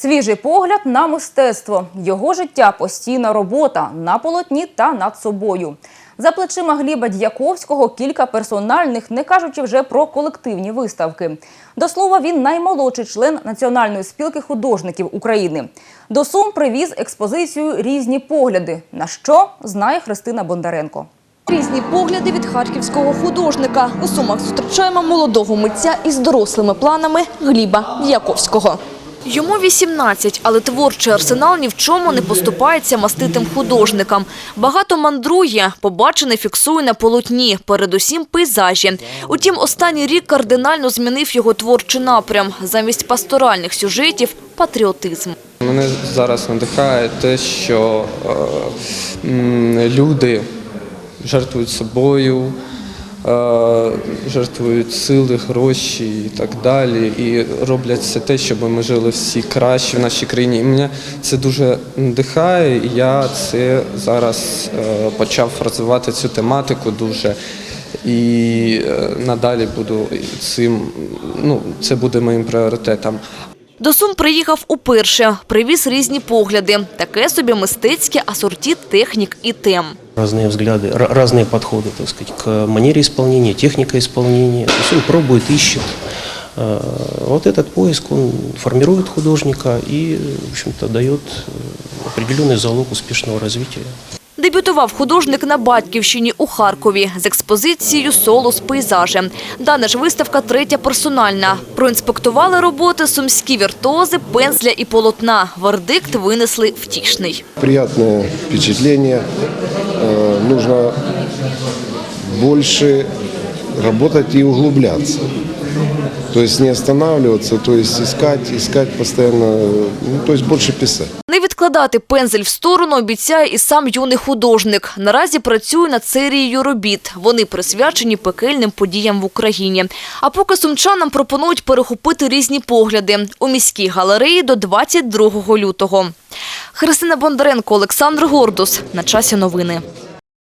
Свіжий погляд на мистецтво. Його життя постійна робота на полотні та над собою. За плечима Гліба Дяковського кілька персональних, не кажучи вже про колективні виставки. До слова, він наймолодший член Національної спілки художників України. До Сум привіз експозицію різні погляди. На що знає Христина Бондаренко. Різні погляди від харківського художника. У Сумах зустрічаємо молодого митця із дорослими планами Гліба Дяковського. Йому 18, але творчий арсенал ні в чому не поступається маститим художникам. Багато мандрує, побачене фіксує на полотні, передусім пейзажі. Утім, останній рік кардинально змінив його творчий напрям. Замість пасторальних сюжетів – патріотизм. Мене зараз надихає те, що е, люди жертвують собою, жертвують сили, гроші і так далі. І роблять все те, щоб ми жили всі краще в нашій країні. І мене це дуже надихає. І я це зараз е, почав розвивати цю тематику дуже. І е, надалі буду цим, ну, це буде моїм пріоритетом. До Сум приїхав уперше, привіз різні погляди. Таке собі мистецьке асорті технік і тем. Разные взгляды, ра- разные подходы, так сказать, к манере исполнения, техника исполнения. То есть он пробует, ищет. Э, Вот этот поиск, он формирует художника и, в общем-то, дает э, определенный залог успешного развития. Дебютував художник на Батьківщині у Харкові з експозицією «Соло з пейзажем». Дана ж виставка третя персональна. Проінспектували роботи сумські віртуози, пензля і полотна. Вердикт винесли втішний. приятное впечатление. Э, Нужно больше работать и углубляться. То есть не останавливаться, то есть искать, искать постоянно, ну, то есть больше писать. Відкладати пензель в сторону обіцяє і сам юний художник. Наразі працює над серією робіт. Вони присвячені пекельним подіям в Україні. А поки сумчанам пропонують перехопити різні погляди у міській галереї до 22 лютого. Христина Бондаренко, Олександр Гордус. На часі новини.